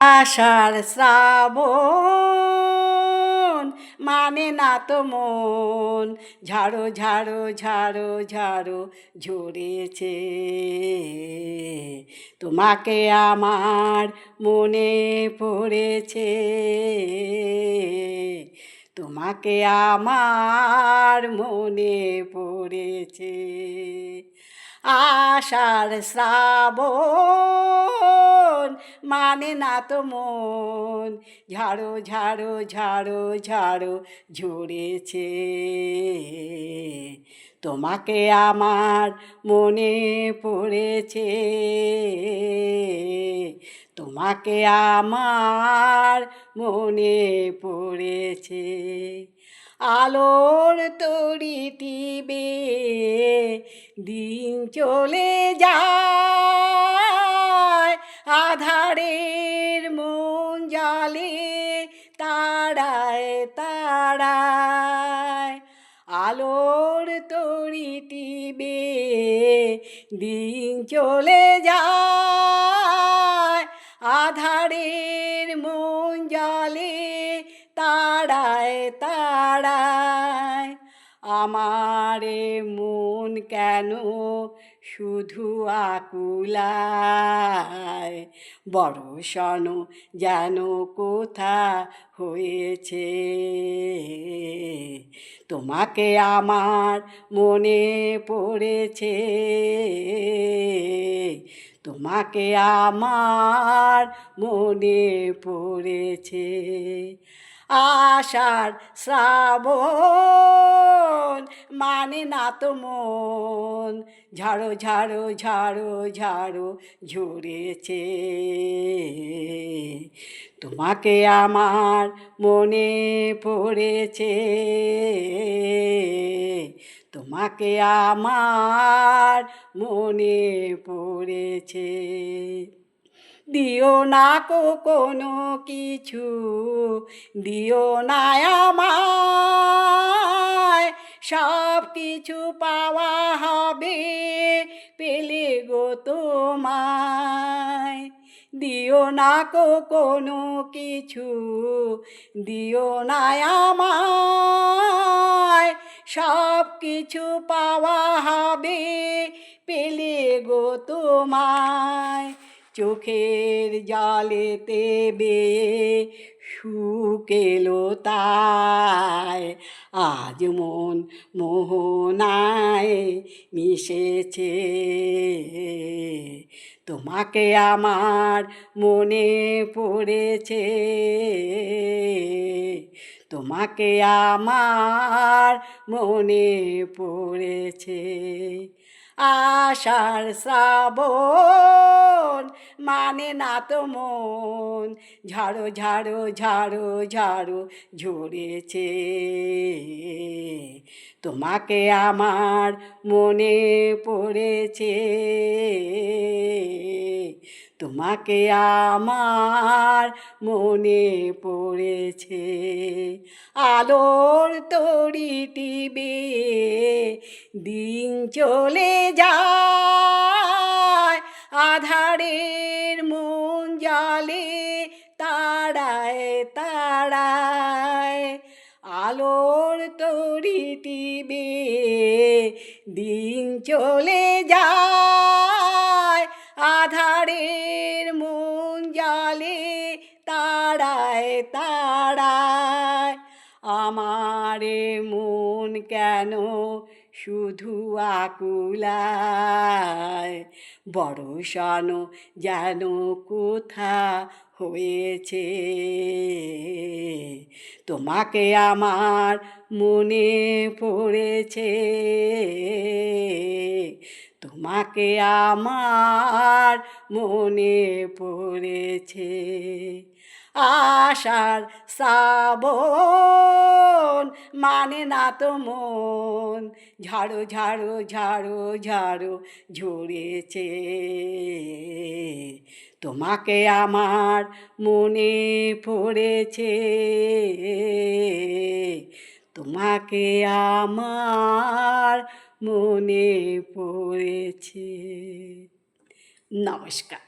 আষাঢ় শ্রাবণ মানে না তো মন। ঝাড়ো ঝাড়ো ঝাড়ো ঝাড়ো ঝরেছে। তোমাকে আমার মনে পড়েছে। তোমাকে আমার মনে পড়েছে। আষাঢ় শ্রাবণ মানে না তো মন। ঝাড়ো ঝাড়ো ঝাড়ো ঝাড়ো ঝরেছে। তোমাকে আমার মনে পড়েছে। তোমাকে আমার মনে পড়েছে। আলোর তরি টিবে দিন চলে যায়। আধারের মন জালে তাড়ায় তাড়ায়। আলোর তরি টিবে দিন চলে যায়। আধারের মন জালে তাড়ায় তাড়ায় আমারে মন কেন শুধু আকুলায়? বড় সন যেন কোথা হয়েছে। তোমাকে আমার মনে পড়েছে। তোমাকে আমার মনে পড়েছে। আষাঢ় শ্রাবণ। মানে না তো মন, ঝাড়ো ঝাড়ো ঝাড়ো ঝাড়ো ঝরেছে। তোমাকে আমার মনে পড়েছে। তোমাকে আমার মনে পড়েছে। দিও না কোনো কিছু, দিও না আমায়। সব কিছু পাওয়া হবে পেলে গো তোমায়। দিও না কোনো কিছু, দিও না আমায়। সব কিছু পাওয়া হবে পেলে গো তোমায়। চোখের জালেতে বে শুকেলো তাই। আজ মন মোহনায় মিশেছে। তোমাকে আমার মনে পড়েছে। তোমাকে আমার মনে পড়েছে। আশার শ্রাবণ মানে না তো মন, ঝাড়ো ঝাড়ো ঝাড়ো ঝাড়ো ঝরেছে তোমাকে আমার মনে পড়েছে। তোমাকে আমার মনে পড়েছে। আলোর তরি টিবে দিন চলে যায়। আধারের মন জালে তাড়ায় তাড়ায়। আলোর তরি টিবে দিন চলে যায়। আধারের মন জালে তাড়ায় তাড়ায়। আমারে মন কেন শুধু আকুলায়। বড় সন যেন কোথা হয়েছে। তোমাকে আমার মনে পড়েছে। তোমাকে আমার মনে পড়েছে। আশার শ্রাবণ মানে না তো মন, ঝাড়ো ঝাড়ো ঝাড়ো ঝাড়ো ঝরেছে। তোমাকে আমার মনে পড়েছে। তোমাকে আমার মনে পড়েছে। নমস্কার।